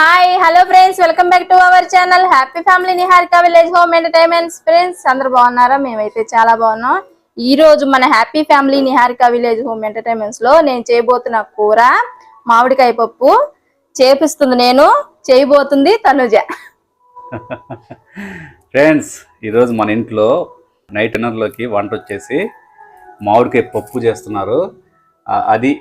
Hi hello friends welcome back to our channel happy family Niharika village home entertainments friends అందరు బాగున్నారా? మేమైతే చాలా బాగున్నాం. ఈ రోజు మన happy family Niharika village home ఎంటర్టైన్మెంట్స్లో నేను చేయబోతున్న కూర మామిడికాయ పప్పు. చేపిస్తుంది నేను చేయబోతుంది తనుజ. ఫ్రెండ్స్ ఈరోజు మన ఇంట్లో నైట్ డిన్నర్లోకి వంట వచ్చేసి మామిడికాయ పప్పు చేస్తున్నారు. అది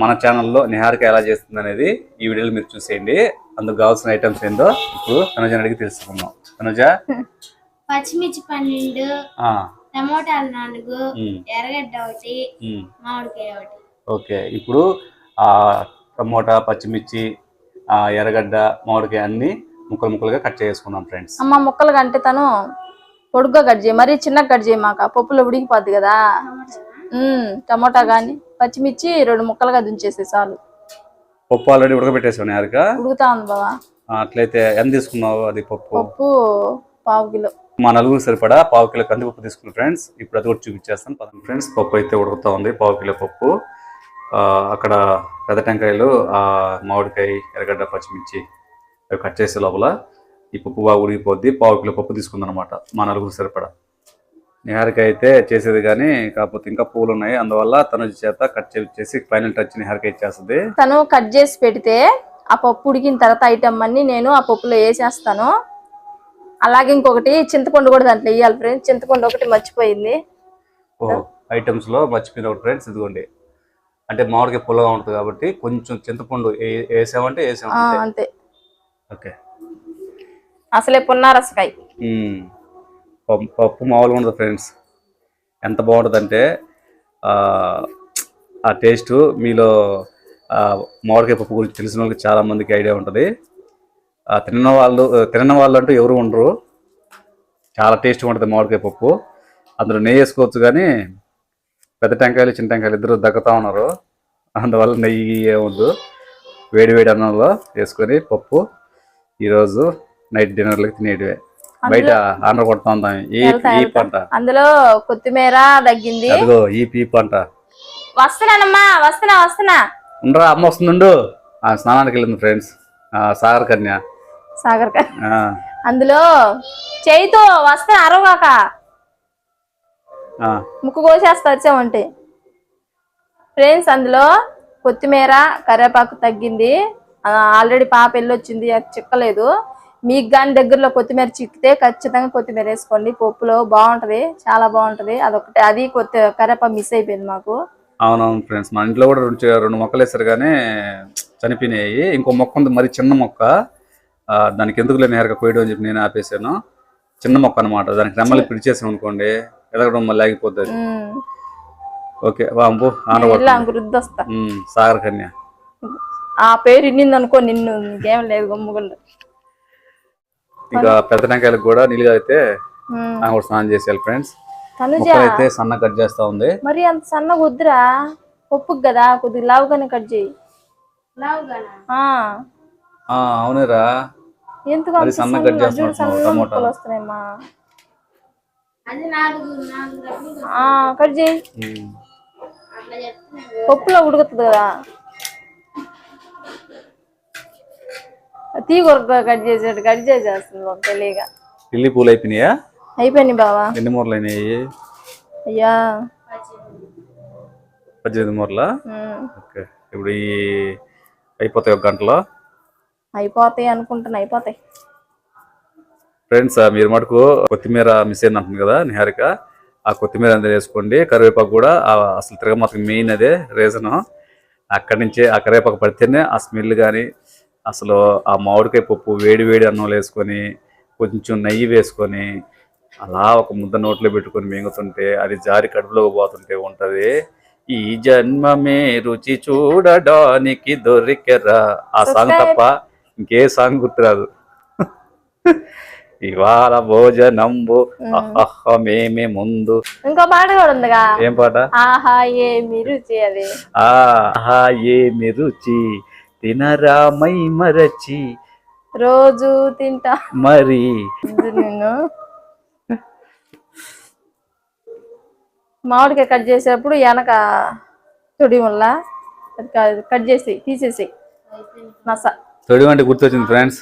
మన ఛానల్లో నిహారిక ఎలా చేస్తుంది అనేది ఈ వీడియోలో మీరు చూసేయండి. అందుకు కావాల్సిన ఐటమ్స్ ఏందో ఇప్పుడు తనుజని అడిగి తెలుసుకుందాం. తనుజ? పచ్చిమిర్చి పన్నెండు ఆ, టమోటాలు నాలుగు ఎర్రగడ్డ ఒకటి. మామిడికాయ ఒకటి. ఓకే. ఇప్పుడు ఆ టమోటా పచ్చిమిర్చి ఆ, ఎర్రగడ్డ మామిడికాయ అన్ని ముక్కలు ముక్కలుగా కట్ చేసుకుందాం ఫ్రెండ్స్ అమ్మ ముక్కలు కంటే తను పొడుగ్గా కట్ చేయి. మరీ చిన్నగా కట్ చేయి మాక. పప్పులో ఉడికిపోద్ది కదా. టమోటా గాని పచ్చిమిర్చి రెండు ముక్కలుగా దుంచేసి చాలు. పప్పు ఆల్రెడీ ఉడకబెట్టేసావు నిహారిక ఉడుకుతా ఉంది బావా. ఆ, అట్లయితే ఎంత తీసుకున్నావు అది పప్పు? పప్పు పావు కిలో. మా నలుగురు సరిపడా పావు కిలో కందిపప్పు తీసుకున్నాం ఫ్రెండ్స్ ఇప్పుడు అది కూడా చూపించేస్తాను. పదండి ఫ్రెండ్స్ పప్పు అయితే ఉడుకుతా ఉంది పావు కిలో పప్పు. ఆ, అక్కడ పెద్ద టెంకాయలు ఆ, మామిడికాయ ఎర్రగడ్డ పచ్చిమిర్చి అవి కట్ చేసే లోపల ఈ పప్పు బాగా ఉడికిపోద్ది. పావు కిలో పప్పు తీసుకుంది అనమాట మా నలుగురు సరిపడా. నిహారిక అయితే చేసేది కానీ కాకపోతే ఇంకా పూలు ఉన్నాయి అందువల్ల తన చేత కట్ చేసి ఫైనల్ టచ్ నిహారిక ఇచ్చేస్తుంది. తను కట్ చేసి పెడితే ఆ పప్పు ఉడికిన తర్వాత ఐటమ్ అన్ని నేను ఆ పప్పులో వేసేస్తాను. అలాగే ఇంకొకటి చింతపండు కూడా దాంట్లో వేయాలి ఫ్రెండ్స్. చింతపండు ఒకటి మర్చిపోయింది. ఓ ఐటమ్స్లో మర్చిపోయిన ఒకటి ఫ్రెండ్స్ ఇదిగోండి. అంటే మామిడికాయ పుల్లగా ఉంటుంది కాబట్టి కొంచెం చింతపండు వేసామంటే వేసామంటే అంతే. ఓకే. అసలే పున్నారసకాయ. పప్పు పప్పు మామూలుగా ఉండదు ఫ్రెండ్స్. ఎంత బాగుంటుందంటే ఆ, ఆ టేస్ట్ మీలో మామిడికాయ పప్పు గురించి తెలిసిన వాళ్ళకి చాలామందికి ఐడియా ఉంటుంది. తిన్న వాళ్ళు తిన్న వాళ్ళు అంటూ ఎవరు ఉండరు. చాలా టేస్ట్గా ఉంటుంది మామిడికాయ పప్పు. అందులో నెయ్యి వేసుకోవచ్చు కానీ పెద్ద టెంకాయలు చిన్న టెంకాయలు ఇద్దరు దక్కుతూ ఉన్నారు. అందువల్ల నెయ్యి ఏముందు వేడి వేడి అన్నంలో వేసుకొని పప్పు ఈరోజు నైట్ డిన్నర్లకు తినేటివే. బయట ఉంటాం ఈ. పంట. అందులో కొత్తిమీర తగ్గింది. అదిగో ఈ పీ పంట. వస్తున్నానమ్మా వస్తున్నా వస్తున్నా. ఉండరా అమ్మ వస్తుందండు. ఆ స్నానానికి వెళ్ళింది ఫ్రెండ్స్. సాగర్ కన్య. సాగర్ కా- ఆ, అందులో చేయితో వస్తున్నా అరవగాక. ముక్కు కోసేస్తా వచ్చామంటే ఫ్రెండ్స్ అందులో కొత్తిమీర కరివేపాకు తగ్గింది. ఆల్రెడీ పాప వెళ్ళొచ్చింది అది చిక్కలేదు. మీకు కానీ దగ్గరలో కొత్తిమీర చిక్కితే ఖచ్చితంగా కొత్తిమీర వేసుకోండి. పప్పులో బాగుంటది చాలా బాగుంటది. అదొకటి అది కొత్త కరివేపాకు మిస్ అయిపోయింది మాకు. అవునవును ఫ్రెండ్స్. మా ఇంట్లో కూడా రెండు రెండు మొక్కలు వేస్తారు కానీ చనిపోయినాయి. ఇంకో మొక్క ఉంది మరి చిన్న మొక్క. దానికి ఎందుకు లేని నేరుగా కోయడం అని చెప్పి నేను ఆపేసాను చిన్న మొక్క అనమాట దానికి రెమ్మలు పిడిచేసాం అనుకోండి ఎదగడం మళ్ళీ ఆగిపోతుంది. ఓకే రుద్దొస్తా సాగర్ కన్య. ఆ పేరు ఇన్నింది అనుకో నిన్ను ఇంకేం లేదు గమ్ముకుండా ఇక పెద్ద టెంకాయలకు కూడా నీళ్ళు అయితే ఆమె కూడా స్నానం చేసేయాలి ఫ్రెండ్స్ అయితే సన్న కట్ చేస్తా ఉంది. మరి అంత సన్నగా వద్దురా పప్పుకి కదా కొద్దిగా లావుగానే కట్ చేయి. అవునురా. ఎందుకు సన్నగా కట్ చేస్తున్నావు సన్న వస్తున్నాయమ్మా. కట్ చేయి. పప్పులో ఉడుకుతుంది కదా. తీ కొరకు కట్ చేసాడు కట్ చేసేస్తుంది ఒక తెలియగా పిల్లి పూలు అయిపోయినాయా? అయిపోయింది బావా. ఎన్ని మూరలు అయినాయి? అయ్యా. పద్దెనిమిది మూరలా. ఓకే. ఇప్పుడు ఈ అయిపోతాయి ఒక గంటలో? అయిపోతాయి అనుకుంటున్నా అయిపోతాయి. ఫ్రెండ్స్ మీరు మటుకు కొత్తిమీర మిస్ అయింది అంటుంది కదా నిహారిక. ఆ కొత్తిమీర అందరూ వేసుకోండి. కరివేపాకు కూడా అసలు తిరగమాతకి మెయిన్ అదే రీజన్. అక్కడి నుంచే ఆ కరివేపాకు పడితేనే ఆ స్మెల్ కానీ అసలు ఆ మామిడికాయ పప్పు వేడి వేడి అన్నంలో వేసుకొని కొంచెం నెయ్యి వేసుకొని అలా ఒక ముద్ద నోట్లో పెట్టుకొని మింగుతుంటే అది జారి కడుపులోకి పోతుంటే ఉంటది. ఈ జన్మమే రుచి చూడడానికి దొరికెరా? ఆ సాంగ్ తప్ప ఇంకే సాంగ్ గుర్తురాదు. ఇవాళ భోజనంబు మేమే. ముందు. ఇంకో పాట కూడా ఉందిగా. ఏం పాట? ఆహా ఏ రుచి అది. ఆహా ఏమి రుచి? తినరా మై మరచి. రోజు తింటా. మరి. నేను మామిడికాయ కట్ చేసేటప్పుడు వెనక తుడి వల్ల కట్ చేసి తీసేసి. నస తొడివి అంటే గుర్తొచ్చింది ఫ్రెండ్స్.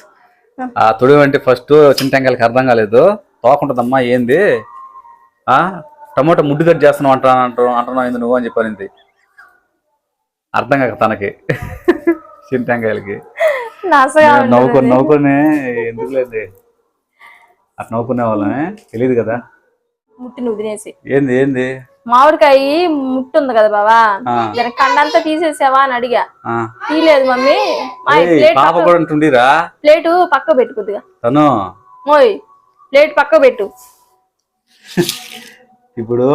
ఆ. తొడివి అంటే ఫస్ట్ చింతకాయలకి అర్థం కాలేదు. తోకుంటుందమ్మా ఏంది? ఆ? టమాటో ముడ్డు కట్ చేస్తున్నావు అంటా అంటూ అంటున్నావు ఏంది నువ్వు అని చెప్పారింది అర్థం కాక తనకి. చింతకాయలకి నవ్వుకొని నవ్వుకొని ఎందుకు లేదు? అట్లా నవ్వుకునే వాళ్ళమే తెలియదు కదా? ముట్టి నువ్వు తినేసి. ఏంది ఏంది? మామిడికాయ ముట్టు ఉంది కదా బావా? కండంతా తీసేసావా అని అడిగా. ఆ. తీయలేదు మమ్మీ. పాప కూడా ఉంటుండిరా ప్లేటు పక్క పెట్టు కొద్దిగా. తను? మోయ్ ప్లేట్ పక్క పెట్టు. ఇప్పుడు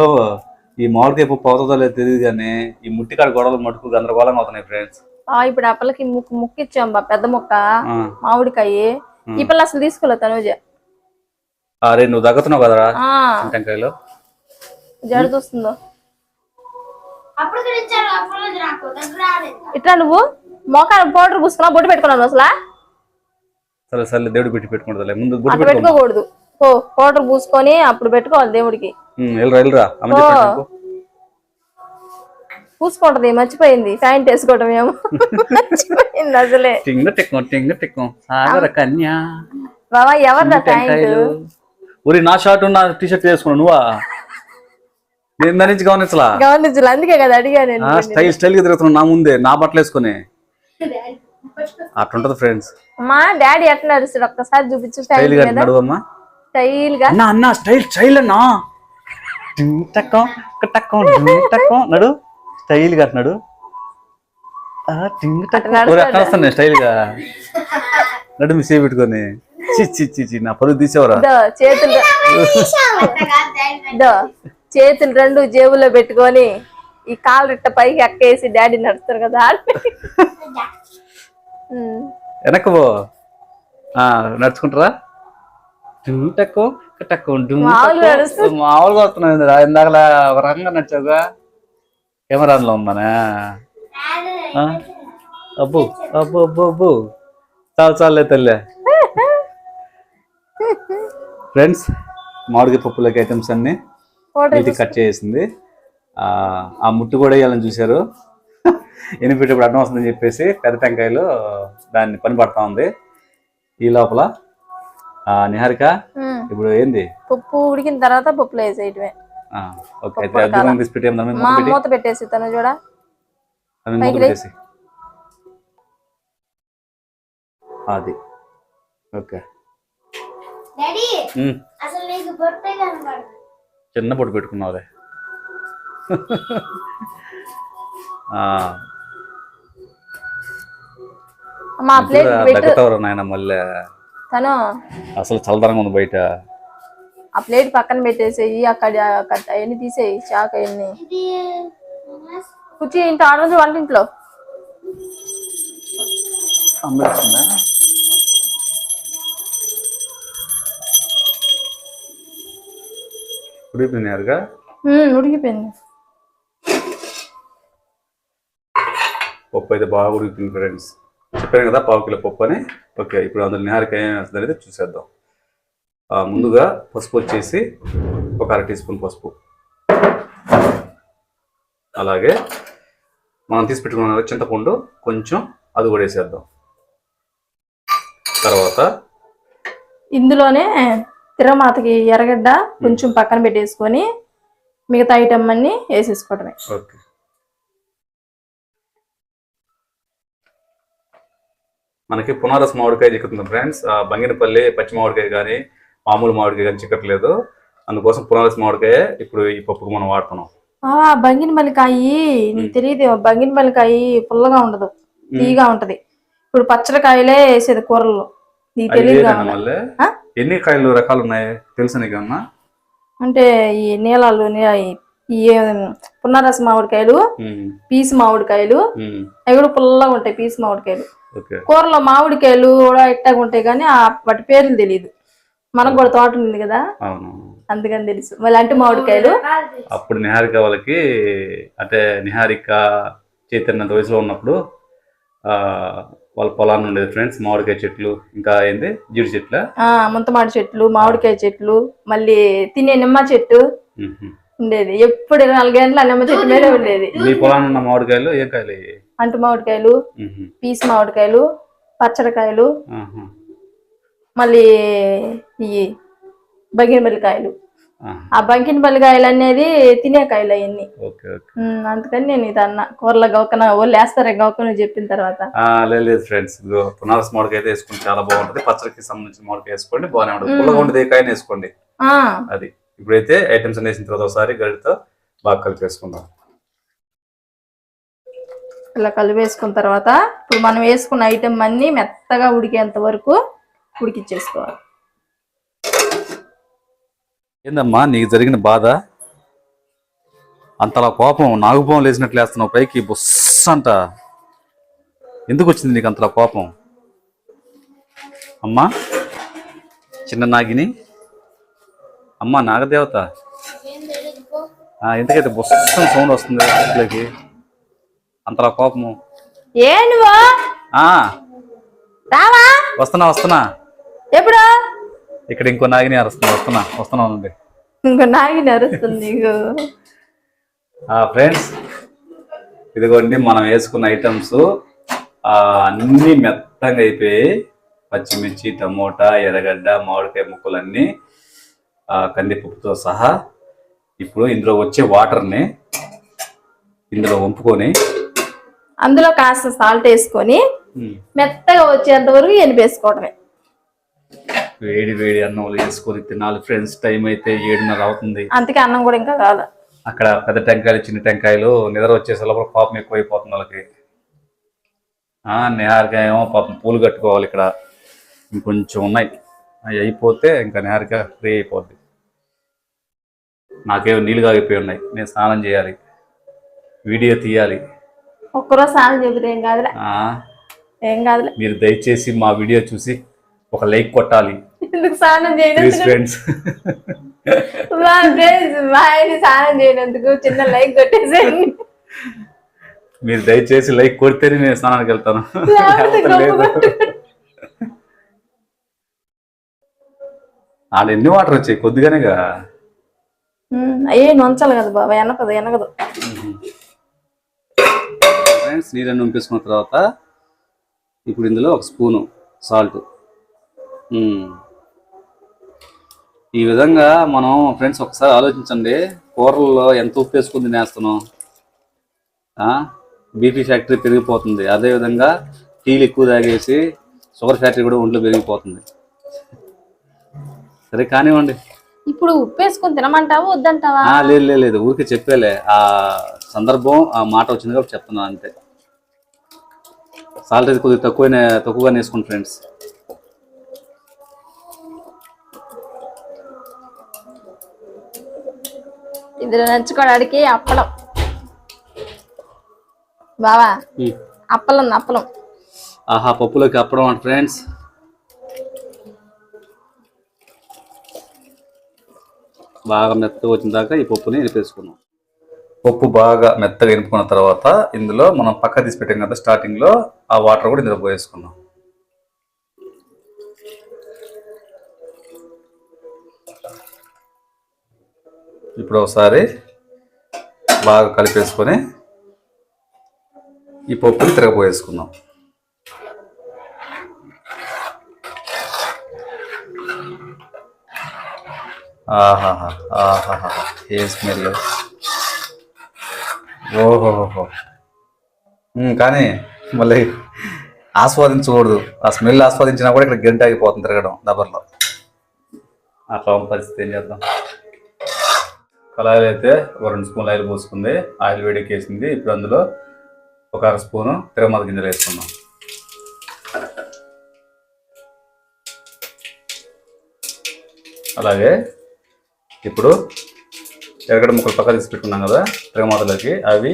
ఈ మామిడికాయ పప్పు అవుతుందో లేదో తెలియదు కానీ ఈ ముట్టికాడ గొడవలు మటుకు గందరగోళంగా అవుతున్నాయి ఫ్రెండ్స్ ఇప్పుడు ఆ పిల్లకి ముక్కు ముక్కు ఇచ్చాం బా పెద్ద ముక్క మామిడికాయ. ఈ పిల్ల అసలు తీసుకోలేదు తనుజ. అరే నువ్వు దగ్గుతున్నావు కదరా టెంకాయలు రాలేదు. ఇట్లా నువ్వు? మోకాలు పౌడర్ పూసుకున్నావు బొట్టు పెట్టుకున్నావు అసలు? సరే సరే దేవుడు పెట్టి పెట్టుకుంటుందిలే ముందు పెట్టుకో పెట్టుకోకూడదు. ఓ పౌడర్ పూసుకొని అప్పుడు పెట్టుకోవాలి దేవుడికి. వెళ్ళరా వెళ్ళరా. పూసుకుంటది మర్చిపోయింది. ప్యాంట్ వేసుకోవడం ఏమో మర్చిపోయింది అసలే. టింగ టిక్కం టింగ టిక్కం సాగర కన్యా. బాబా ఎవరిదా ప్యాంట్? ఊరి నా షార్ట్ ఉన్న టీ షర్ట్ వేసుకున్నావు నువ్వా? నేను దాని నుంచి గమనించలా? గమనించాలి? అందుకే కదా అడిగా స్టైల్ స్టైల్గా తిరుగుతున్నావు నా ముందే. నా బట్టలు వేసుకుని. అట్లుంటది ఫ్రెండ్స్ మా డాడీ ఎట్లా నడుస్తాడు? ఒక్కసారి చూపించు స్టైల్గా నడువమ్మా. స్టైల్గా అన్న అన్న స్టైల్ స్టైల్ అన్నా. టక్కం టిక్ టక్కం టక్కం. నడు. స్టైల్గా నడు ఆ, టింగ్ టక్కం నడుస్తాడు. ఒరేయ్, అట్లా వస్తాను స్టైల్గా. నడు పెట్టుకొని. నా పరుగు తీసేవరా? చేతులు చేతులు రెండు జేబులో పెట్టుకొని ఈ కాలు రెట్ట పైకి ఎక్కేసి డాడీ నడుస్తారు కదా. ఉమ్. వెనక్కి పో. ఆ, నడుచుకుంటారా? మామూలుగా వస్తున్నావు ఇందాక. ఒక రకంగా నడిచావుగా. కెమెరాలో ఉందనే? అబ్బో అబ్బో అబ్బో అబ్బో. చాలు చాలే తల్లే. ఫ్రెండ్స్ మామిడికాయ పప్పులకి ఐటమ్స్ అన్ని నీటి కట్ చేసింది ఆ ఆ ముట్టు కూడా వేయాలని చూశారు. ఎనిపెట్టేప్పుడు అడ్డం వస్తుందని చెప్పేసి పెద్ద టెంకాయలు దాన్ని పని పడతా ఉంది. ఈ లోపల ఆ నిహారిక. ఇప్పుడు ఏంది? పప్పు ఉడికిన తర్వాత పప్పులో వేసేయటమే. ఓకే అయితే అద్దం తీసి పెట్టి దాని మీద మా మూత పెట్టి? మూత పెట్టేసి తను చూడ. మూత పెట్టేసి. అది. ఓకే. చిన్న పొట్టు పెట్టుకున్నావులే. ఆ, మా ప్లేట్ నాయన మళ్ళీ. తను. అసలు చల్లదనంగా ఉంది బయట. ఆ ప్లేట్ పక్కన పెట్టేసేయి అక్కడ అవన్నీ తీసేయి చాక్ అవన్నీ. ఇది కుర్చీ ఇంట్లో ఆడదు వంటింట్లో అమ్మేస్తుందా ఉడిపోయినారుగా ఉమ్, ఉడికిపోయింది. పప్పు అయితే బాగా ఉడికిపోయింది ఫ్రెండ్స్ చెప్పాను కదా పావు కిలో పప్పు అని. ఓకే ఇప్పుడు అందులో నిహారిక ఏం వేస్తుంది అనేది చూసేద్దాం. ముందుగా పసుపు వచ్చేసి ఒక అర టీ స్పూన్ పసుపు. అలాగే మనం తీసి పెట్టుకున్న చింతపండు కొంచెం అది కూడా వేసేద్దాం. తర్వాత ఇందులోనే తిరమాతకి ఎర్రగడ్డ కొంచెం పక్కన పెట్టేసుకొని మిగతా ఐటమ్ అన్ని వేసేసుకోవడమే. ఓకే. మనకి పునారస్ మామిడికాయ చిక్కుతుంది ఫ్రెండ్స్. బంగినపల్లి పచ్చి మామిడికాయ కానీ మామూలు మామిడికాయ కానీ చిక్కట్లేదు. అందుకోసం పునారస్ మామిడికాయ ఇప్పుడు ఈ పప్పుకు మనం వాడుతున్నాం. బంగిన మల్లికాయ నీకు తెలియదు బంగిన మల్లికాయ పుల్లగా ఉండదు తీగా ఉంటది. ఇప్పుడు పచ్చడికాయలే వేసేది కూరల్లో. నీకు తెలియదు? ఎన్ని కాయలు రకాలు ఉన్నాయి? తెలుసా నీకన్నా అంటే ఈ నీలాలు ఈ పున్నరస మామిడికాయలు పీసు మామిడికాయలు అవి కూడా పుల్లగా ఉంటాయి పీసు మామిడికాయలు. కూరలో మామిడికాయలు కూడా ఇట్టగా ఉంటాయి కానీ ఆ వాటి పేర్లు తెలియదు మనకు కూడా తోట ఉంది కదా? అవును. అందుకని తెలుసు. మళ్ళీ అంటే మామిడికాయలు? అప్పుడు నిహారిక వాళ్ళకి అంటే నిహారిక చైతన్యంత వయసులో ఉన్నప్పుడు ఆ, వాళ్ళ పొలాన్ని ఉండేది ఫ్రెండ్స్ మామిడికాయ చెట్లు ఇంకా ఏంది? జీడి చెట్ల. ఆ ముంతమాడి చెట్లు మామిడికాయ చెట్లు మళ్ళీ తినే నిమ్మ చెట్టు ఉండేది. ఎప్పుడు నాలుగు గంటల నిమ్మ చెట్టు మీదే ఉండేది. మీ పొలాన్ని ఉన్న మామిడికాయలు ఏం కాయలు? అంటు మామిడికాయలు మ్మ్. పీసు మామిడికాయలు పచ్చడికాయలు. మళ్ళీ ఈ బగినపల్లికాయలు. ఆ బంకినపల్లికాయలు అనేది తినే కాయలు అవన్నీ అందుకని నేను ఇది అన్న. కూరలో గౌకన వాళ్ళు వేస్తారే గౌకన చెప్పిన తర్వాత. లేదు ఫ్రెండ్స్ పునారస్ మామిడికాయ అయితే వేసుకుంటే చాలా బాగుంటుంది. పచ్చడికి సంబంధించిన మామిడికాయ వేసుకోండి బాగానే ఉంటుంది. పుల్లగా ఉండేది ఏ కాయని వేసుకోండి. అది. ఇప్పుడైతే ఐటమ్స్ వేసిన తర్వాత ఒకసారి గడితో బాగా కలిపి వేసుకుందాం. ఇలా కలిపేసుకున్న తర్వాత ఇప్పుడు మనం వేసుకున్న ఐటెం అన్ని మెత్తగా ఉడికేంత వరకు ఉడికిచ్చేసుకోవాలి. ఏందమ్మా నీకు జరిగిన బాధ? అంతలా కోపం నాగుపాము లేచినట్లు వేస్తున్నావు పైకి బుస్ అంట ఎందుకు వచ్చింది నీకు అంతలా కోపం? అమ్మా చిన్న నాగిని. అమ్మా నాగదేవత. ఎందుకైతే బుస్సని సౌండ్ వస్తుంది ఇంట్లోకి. అంతలా కోపము. వస్తున్నా వస్తున్నా. ఎప్పుడు? ఇక్కడ ఇంకో నాగిని అరుస్తున్నా వస్తున్నా వస్తున్నా ఉంది ఇంకో నాగి నరుస్తుంది నీకు ఫ్రెండ్స్ ఇదిగోండి మనం వేసుకున్న ఐటమ్స్ అన్నీ మెత్తగా అయిపోయి పచ్చిమిర్చి టమోటా ఎర్రగడ్డ మామిడికాయ ముక్కలన్నీ ఆ, కందిపప్పుతో సహా ఇప్పుడు ఇందులో వచ్చే వాటర్ని ఇందులో వంపుకొని అందులో కాస్త సాల్ట్ వేసుకొని మెత్తగా వచ్చేంత వరకు ఎనిపేసుకోవడమే వేడి వేడి అన్నంలో వేసుకొని తినాలి. ఫ్రెండ్స్ టైం అయితే ఏడున్నర అవుతుంది. అందుకే అన్నం కూడా ఇంకా కాదు అక్కడ పెద్ద టెంకాయలు చిన్న టెంకాయలు నిద్ర వచ్చేసే లోపల పాపం ఎక్కువైపోతుంది వాళ్ళకి. ఆ, నేహారిక ఏమో పాపం పూలు కట్టుకోవాలి ఇక్కడ. ఇంకొంచెం ఉన్నాయి. అవి అయిపోతే ఇంకా నేహారిక ఫ్రీ అయిపోద్ది. నాకేమో నీళ్ళు కాగిపోయి ఉన్నాయి. నేను స్నానం చేయాలి. వీడియో తీయాలి. ఒక్కరోజు స్నానం చెబితే ఏం కాదులే. ఆ, ఏం కాదులే. మీరు దయచేసి మా వీడియో చూసి ఒక లైక్ కొట్టాలి. స్నానం ఫ్రెండ్స్ స్నానం చేయనందుకు చిన్న లైక్ కొట్టేసేయండి. మీరు దయచేసి లైక్ కొడితేనే నేను స్నానానికి వెళ్తాను. ఆడ ఎన్ని వాటర్ వచ్చాయి? కొద్దిగానేగా? అయ్యే నొంచాలి కదా బాబా వెనకదు వెనకదు ఫ్రెండ్స్ నీళ్ళని ఉంపేసుకున్న తర్వాత ఇప్పుడు ఇందులో ఒక స్పూను సాల్ట్ ఈ విధంగా మనం ఫ్రెండ్స్ ఒకసారి ఆలోచించండి. కూరల్లో ఎంత ఉప్పు వేసుకుని తినేస్తున్నాం? బీపీ ఫ్యాక్టరీ పెరిగిపోతుంది. అదేవిధంగా టీలు ఎక్కువ తాగేసి షుగర్ ఫ్యాక్టరీ కూడా ఒంట్లో పెరిగిపోతుంది. సరే కానివ్వండి. ఇప్పుడు ఉప్పు వేసుకొని తినమంటావా వద్దంటావా? ఆ, లేదు లేదు లేదు. ఊరికే చెప్పేలే. ఆ సందర్భం ఆ మాట వచ్చింది కాబట్టి చెప్తున్నాను అంతే. అయితే కొద్దిగా తక్కువనే తక్కువగా వేసుకోండి ఫ్రెండ్స్. ఇందులో నంచుకోవడానికి అప్పలం. బావా? అప్పలం అప్పలం. ఆహా పప్పులోకి అప్పడం అంట ఫ్రెండ్స్. బాగా మెత్తగా వచ్చిన దాకా ఈ పప్పుని ఎనిపేసుకున్నాం పప్పు బాగా మెత్తగా ఎనుపుకున్న తర్వాత ఇందులో మనం పక్క తీసి పెట్టాం కదా స్టార్టింగ్లో ఆ వాటర్ కూడా ఇందులో పోయేసుకున్నాం ఇప్పుడు ఒకసారి బాగా కలిపేసుకొని ఈ పప్పుని తిరగపోయేసుకుందాం ఆహాహా ఆహాహా ఏ స్మెల్? ఓహోహో కానీ మళ్ళీ ఆస్వాదించకూడదు. ఆ స్మెల్ ఆస్వాదించినా కూడా ఇక్కడ గంట ఆగిపోతుంది తిరగడం దబర్లో. అట్లా పరిస్థితి ఏం చేద్దాం? కళాయిలు అయితే ఒక రెండు స్పూన్లు ఆయిల్ పోసుకుంది. ఆయిల్ వేడెక్కేసింది. ఇప్పుడు అందులో ఒక అర స్పూను తిరగమత గింజలు వేసుకుందాం. అలాగే ఇప్పుడు ఎరగడ ముక్కలు పక్క తీసి పెట్టుకున్నాం కదా తిరగమాతలోకి అవి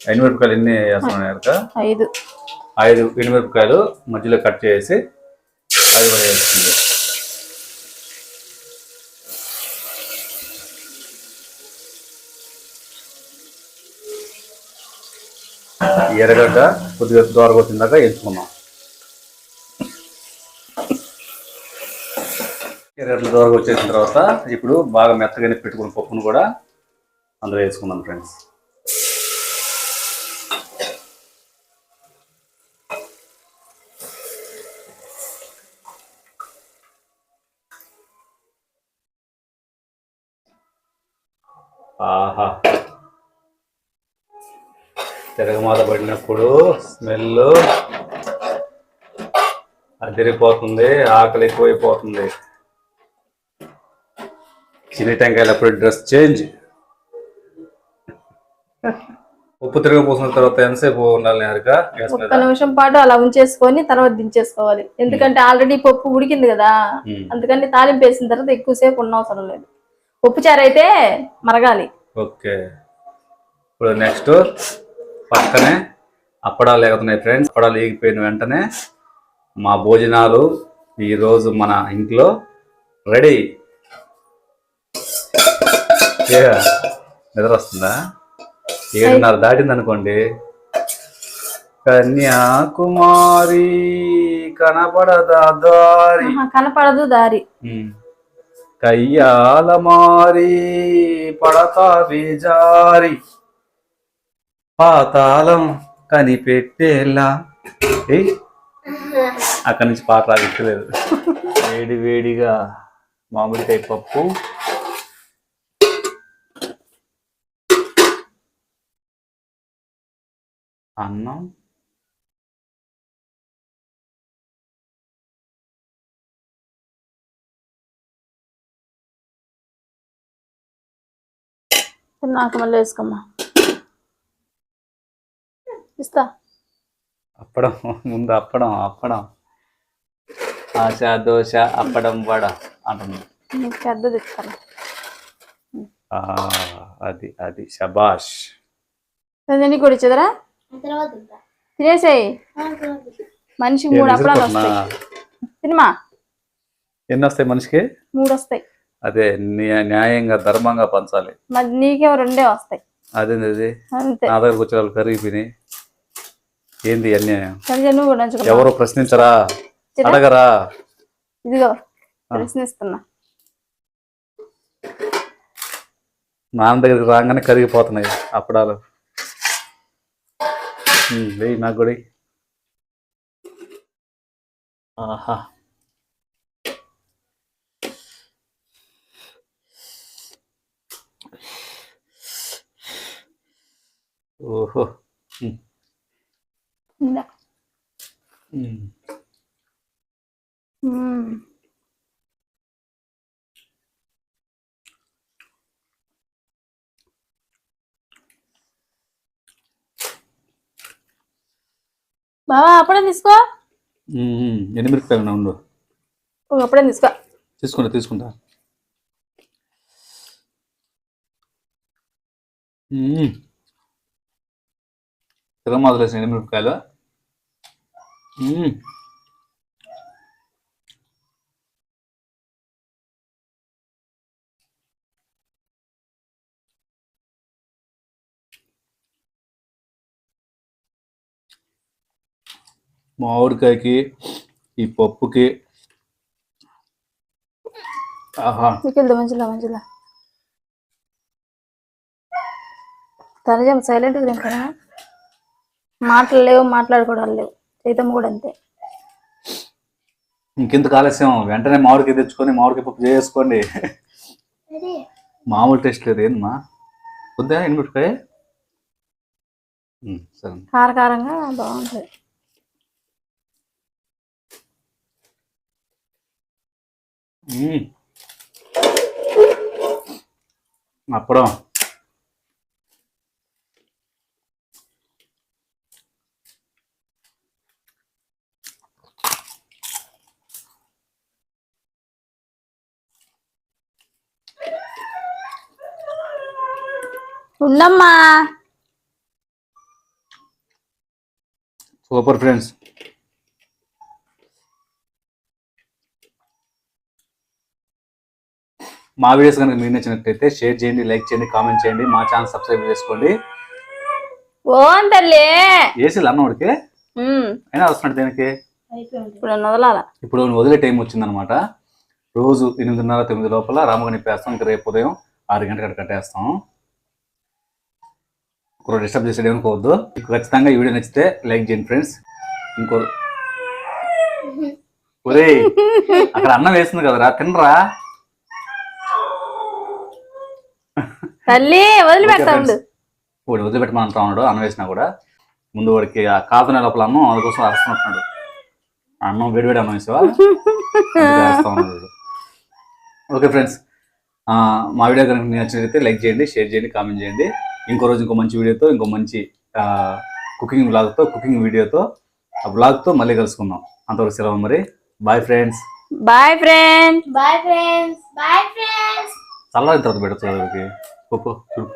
ఎండుమిరపకాయలు ఎన్ని వేస్తున్నాయి ఎరక? ఐదు. ఐదు ఎండుమిరపకాయలు మధ్యలో కట్ చేసి అది కూడా వేస్తుంది ఎర్రగడ్డ కొద్దిగా దోరగొట్టిన వేసుకున్నాం ఎంచుకున్నాం ఎర్రగడ్డ దోరగొచ్చేసిన తర్వాత ఇప్పుడు బాగా మెత్తగానే పెట్టుకున్న పప్పును కూడా అందులో వేసుకున్నాం ఫ్రెండ్స్. ఆహా. తిరగమాత పడినప్పుడు స్మెల్ అదిరిపోతుంది ఆకలి ఎక్కువైపోతుంది. చిన్ని టెంకాయలు అప్పుడు డ్రెస్ చేంజ్. ఉప్పు తిరగపోసిన తర్వాత ఎంతసేపు ఉండాలి మీద? ఒక్క నిమిషం పాటు అలా ఉంచేసుకొని తర్వాత దించేసుకోవాలి. ఎందుకంటే ఆల్రెడీ పప్పు ఉడికింది కదా. అందుకని తాలింపు వేసిన తర్వాత ఎక్కువసేపు ఉండవసరం లేదు. ఉప్పు చారు అయితే మరగాలి. ఓకే. ఇప్పుడు నెక్స్ట్ పక్కనే అప్పడాలు ఎగుతున్నాయి ఫ్రెండ్స్ అప్పడాలు ఏగిపోయిన వెంటనే మా భోజనాలు ఈరోజు మన ఇంట్లో రెడీ. నిద్ర వస్తుందా? ఏడున్నర దాటింది అనుకోండి కన్యాకుమారి కనపడదా దారి? కనపడదు దారి. కయ్యాల మారి పడతా బేజారి పాతాళం కనిపెట్టేలా. అక్కడి నుంచి పాట రాగట్లేదు వేడి వేడిగా మామిడికాయ పప్పు. అన్నం. నాకు మళ్ళీ వేసుకోమ్మా. ఇస్తా. అప్పడం ముందు అప్పడం అప్పడం. ఆశ దోశ అప్పడం వడ నీకు ఆ, అది అది శబాష్ నీకు కూడా ఇచ్చేదరా. తినేసేయి. మనిషికి మూడు అప్పడాలు వస్తాయి. సినిమా ఎన్ని వస్తాయి మనిషికి? మూడు వస్తాయి. అదే న్యా- న్యాయంగా ధర్మంగా పంచాలి. మరి నీకేమో రెండే వస్తాయి. అదేంది అది? అంతే. నా దగ్గరకు వచ్చే వాళ్ళు కరిగిపోయినాయి ఏంది అన్యాయం? ఎవరు ప్రశ్నించరా? చిరా? అడగరా? ఇదిగో ప్రశ్నిస్తున్నా. నాన్న దగ్గరికి రాగానే కరిగిపోతున్నాయి అప్పడాలు. వెయ్యి నాకు కూడా వెయ్యి. ఆహా. ఓహో. ఇందా. బావా అప్పుడే తీసుకో. ఎన్ని మిరపకాయలు ఉండు. అప్పుడే తీసుకో? తీసుకుంటా తీసుకుంటా. తిరమాదులు వేసిన ఎండుమిరపకాయలు మ్మ్. మామిడికాయకి ఈ పప్పుకి. ఆహా. వెళ్దాం మంచిలా మంచిలా తనజం సైలెంట్ తింటారా? మాటలు లేవు మాట్లాడుకోవడాలు లేవు. చైతమ్మ కూడా అంతే. ఇంకెందుకు ఆలస్యం? వెంటనే మామిడికాయ తెచ్చుకొని మామిడికాయ పప్పు చేసుకోండి? మామూలు టేస్ట్ లేదు ఏందమ్మా వద్దా ఎండుమిరపకాయ సరే. కారకారంగా బాగుంటుంది. అప్పడం. ఉండమ్మా సూపర్ ఫ్రెండ్స్. మా వీడియోస్ కనుక మీకు నచ్చినట్లయితే షేర్ చేయండి లైక్ చేయండి కామెంట్ చేయండి మా ఛానల్ సబ్స్క్రైబ్ చేసుకోండి. ఓ తల్లి. ఏసీలు అన్నవాడికి ఉమ్, అయినా వస్తున్నాడు దేనికి? అయిపోయింది. ఇప్పుడు వదలాల? ఇప్పుడు వదిలే టైం వచ్చిందనమాట రోజు ఎనిమిదిన్నర తొమ్మిది లోపల రామగని నింపేస్తాం ఇంకా రేపు ఉదయం ఆరు గంటలకు కట్టేస్తాం. ఇంకో డిస్టర్బ్ చేసేది అనుకోవద్దు ఖచ్చితంగా ఈ వీడియో నచ్చితే లైక్ చేయండి ఫ్రెండ్స్. ఇంకో ఒరేయ్ అక్కడ అన్నం వేస్తుంది కదరా తినరా? తల్లి friends. వాడు వదిలిపెట్టమంటా ఉన్నాడు అన్నం వేసినా కూడా. ముందు వాడికి ఆ కాపునే లోపల అన్నం అందుకోసం అరుస్తున్నట్టున్నాడు ఆ అన్నం వేడి వేడి అన్నం వేసావా. ఓకే ఫ్రెండ్స్ మా వీడియో కనుక నచ్చినట్లయితే లైక్ చేయండి షేర్ చేయండి కామెంట్ చేయండి. ఇంకో రోజు ఇంకో మంచి వీడియోతో ఇంకో మంచి కుకింగ్ బ్లాగ్తో కుకింగ్ వీడియోతో ఆ బ్లాగ్తో మళ్ళీ కలుసుకుందాం. అంతవరకు సెలవు మరి. Bye friends bye friend bye friends bye friends చల్లారిన తర్వాత పెట్టచ్చు పప్పు చూడు.